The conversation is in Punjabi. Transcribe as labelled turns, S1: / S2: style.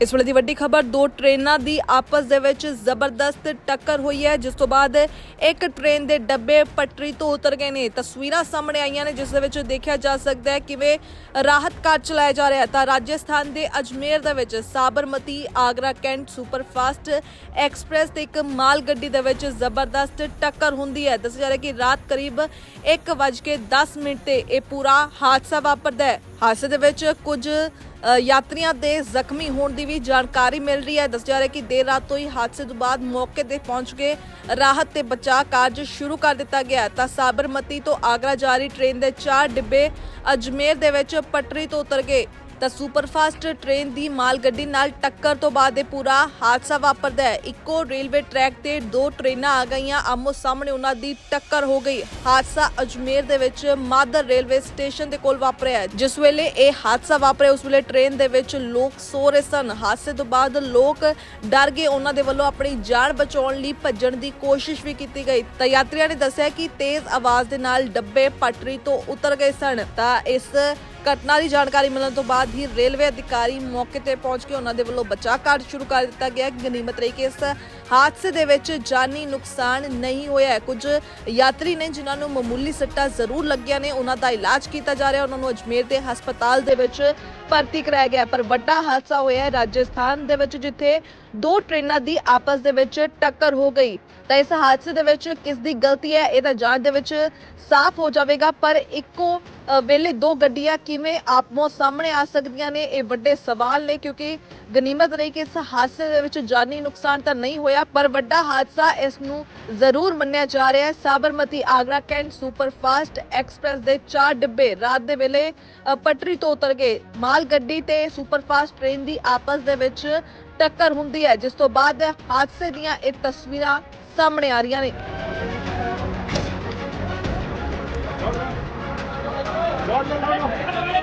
S1: ਇਸ ਵੇਲੇ ਦੀ ਵੱਡੀ ਖਬਰ, ਦੋ ਟ੍ਰੇਨਾਂ ਦੀ ਆਪਸ ਦੇ ਵਿੱਚ ਜ਼ਬਰਦਸਤ ਟੱਕਰ ਹੋਈ ਹੈ, ਜਿਸ ਤੋਂ ਬਾਅਦ ਇੱਕ ਟ੍ਰੇਨ ਦੇ ਡੱਬੇ ਪਟਰੀ ਤੋਂ ਉਤਰ ਗਏ ਨੇ। ਤਸਵੀਰਾਂ ਸਾਹਮਣੇ ਆਈਆਂ ਨੇ, ਜਿਸ ਦੇ ਵਿੱਚ ਦੇਖਿਆ ਜਾ ਸਕਦਾ ਹੈ ਕਿਵੇਂ ਰਾਹਤ ਕਾਰਜ ਚਲਾਇਆ ਜਾ ਰਿਹਾ ਤਾਂ ਰਾਜਸਥਾਨ ਦੇ ਅਜਮੇਰ ਦੇ ਵਿੱਚ Sabarmati Agra cantt superfast express ਤੇ ਇੱਕ ਮਾਲ ਗੱਡੀ ਦੇ ਵਿੱਚ ਜ਼ਬਰਦਸਤ ਟੱਕਰ ਹੁੰਦੀ ਹੈ। ਦੱਸਿਆ ਜਾ ਰਿਹਾ ਕਿ ਰਾਤ ਕਰੀਬ 1:10 ਮਿੰਟ ਤੇ ਇਹ ਪੂਰਾ ਹਾਦਸਾ ਵਾਪਰਦਾ ਹੈ। ਹਾਦਸੇ ਦੇ ਵਿੱਚ ਕੁਝ ਯਾਤਰੀਆਂ ਦੇ ਜ਼ਖਮੀ ਹੋਣ ਦੀ ਵੀ ਜਾਣਕਾਰੀ ਮਿਲ ਰਹੀ ਹੈ। ਦੱਸਿਆ ਜਾ ਰਿਹਾ ਕਿ ਦੇਰ ਰਾਤ ਤੋਂ ਹੀ ਹਾਦਸੇ ਤੋਂ ਬਾਅਦ ਮੌਕੇ ਤੇ ਪਹੁੰਚ ਕੇ ਰਾਹਤ ਤੇ ਬਚਾਅ ਕਾਰਜ ਸ਼ੁਰੂ ਕਰ ਦਿੱਤਾ ਗਿਆ ਤਾਂ ਸਾਬਰਮਤੀ ਤੋਂ ਆਗਰਾ ਜਾ ਰਹੀ ਟ੍ਰੇਨ ਦੇ ਚਾਰ ਡਿੱਬੇ ਅਜਮੇਰ ਦੇ ਵਿੱਚ ਪਟਰੀ ਤੋਂ ਉਤਰ ਗਏ ਤਾਂ ਸੁਪਰਫਾਸਟ ਟ੍ਰੇਨ ਦੀ ਮਾਲ ਗੱਡੀ ਨਾਲ ਟੱਕਰ ਤੋਂ ਬਾਅਦ ਇਹ ਪੂਰਾ ਹਾਦਸਾ ਵਾਪਰਦਾ ਹੈ। ਇੱਕੋ ਰੇਲਵੇ ਟਰੈਕ ਤੇ ਦੋ ਟ੍ਰੇਨਾਂ ਆ ਗਈਆਂ। ਆਮੋ ਸਾਹਮਣੇ ਉਹਨਾਂ ਦੀ ਟੱਕਰ ਹੋ ਗਈ। ਹਾਦਸਾ ਅਜਮੇਰ ਦੇ ਵਿੱਚ ਮਾਦਰ ਰੇਲਵੇ ਸਟੇਸ਼ਨ ਦੇ ਕੋਲ ਵਾਪਰਿਆ ਜਿਸ ਵੇਲੇ ਇਹ ਹਾਦਸਾ ਵਾਪਰਿਆ, ਉਸ ਵੇਲੇ ਟ੍ਰੇਨ ਦੇ ਵਿੱਚ ਲੋਕ ਸੋ ਰਹੇ ਸਨ। ਹਾਦਸੇ ਤੋਂ ਬਾਅਦ ਲੋਕ ਡਰ ਗਏ। ਉਹਨਾਂ ਦੇ ਵੱਲੋਂ ਆਪਣੀ ਜਾਨ ਬਚਾਉਣ ਲਈ ਭੱਜਣ ਦੀ ਕੋਸ਼ਿਸ਼ ਵੀ ਕੀਤੀ ਗਈ। ਤਾਂ ਯਾਤਰੀਆਂ ਨੇ ਦੱਸਿਆ ਕਿ ਤੇਜ਼ ਆਵਾਜ਼ ਦੇ ਨਾਲ ਡੱਬੇ ਪਟਰੀ ਤੋਂ ਉਤਰ ਗਏ ਸਨ। ਤਾਂ ਇਸ ਘਟਨਾ ਦੀ ਜਾਣਕਾਰੀ ਮਿਲਣ ਤੋਂ ਬਾਅਦ ਹੀ ਰੇਲਵੇ ਅਧਿਕਾਰੀ ਮੌਕੇ ਤੇ ਪਹੁੰਚ ਕੇ ਉਹਨਾਂ ਦੇ ਵੱਲੋਂ ਬਚਾਅ ਕਾਰਜ ਸ਼ੁਰੂ ਕਰ ਦਿੱਤਾ ਗਿਆ। ਗਨੀਮਤ ਰਹੀ ਕਿ ਇਸ ਹਾਦਸੇ ਦੇ ਵਿੱਚ ਜਾਨੀ ਨੁਕਸਾਨ ਨਹੀਂ ਹੋਇਆ ਹੈ। ਕੁਝ ਯਾਤਰੀ ਨੇ ਜਿਨ੍ਹਾਂ ਨੂੰ ਮਾਮੂਲੀ ਸੱਟਾਂ ਜ਼ਰੂਰ ਲੱਗੀਆਂ ਨੇ, ਉਹਨਾਂ ਦਾ ਇਲਾਜ ਕੀਤਾ ਜਾ ਰਿਹਾ ਉਹਨਾਂ ਨੂੰ ਅਜਮੇਰ ਦੇ ਹਸਪਤਾਲ ਦੇ ਵਿੱਚ ਭਰਤੀ ਕਰਾਇਆ ਗਿਆ ਪਰ ਵੱਡਾ ਹਾਦਸਾ ਹੋਇਆ ਹੈ ਰਾਜਸਥਾਨ ਦੇ ਵਿੱਚ, ਜਿੱਥੇ ਦੋ ਟ੍ਰੇਨਾਂ ਦੀ ਆਪਸ ਦੇ ਵਿੱਚ ਟੱਕਰ ਹੋ ਗਈ। ਤਾਂ ਇਸ ਹਾਦਸੇ ਦੇ ਵਿੱਚ ਕਿਸ ਦੀ ਗਲਤੀ ਹੈ, ਇਹ ਤਾਂ ਜਾਂਚ ਦੇ ਵਿੱਚ ਸਾਫ਼ ਹੋ ਜਾਵੇਗਾ, ਪਰ ਇੱਕੋ ਵੇਲੇ ਦੋ ਗੱਡੀਆਂ ਕਿਵੇਂ ਆਪਮੋ ਸਾਹਮਣੇ ਆ ਸਕਦੀਆਂ ਨੇ, ਇਹ ਵੱਡੇ ਸਵਾਲ ਨੇ ਕਿਉਂਕਿ ਗਨੀਮਤ ਰਹੀ ਕਿ ਇਸ ਹਾਦਸੇ ਦੇ ਵਿੱਚ ਜਾਨੀ ਨੁਕਸਾਨ ਤਾਂ ਨਹੀਂ ਹੋਇਆ, ਪਰ ਵੱਡਾ ਹਾਦਸਾ ਇਸ ਨੂੰ ਜ਼ਰੂਰ ਮੰਨਿਆ ਜਾ ਰਿਹਾ ਹੈ। Sabarmati Agra cantt superfast express ਦੇ ਚਾਰ ਡਿੱਬੇ ਰਾਤ ਦੇ ਵੇਲੇ ਪਟਰੀ ਤੋਂ ਉਤਰ ਗਏ। ਮਾਲ ਗੱਡੀ ਤੇ ਸੁਪਰਫਾਸਟ ਟ੍ਰੇਨ ਦੀ ਆਪਸ ਦੇ ਵਿੱਚ ਟੱਕਰ ਹੁੰਦੀ ਹੈ, ਜਿਸ ਤੋਂ ਬਾਅਦ ਹਾਦਸੇ ਦੀਆਂ ਇਹ ਤਸਵੀਰਾਂ ਸਾਹਮਣੇ ਆ ਰਹੀਆਂ ਨੇ।
S2: ちょっと。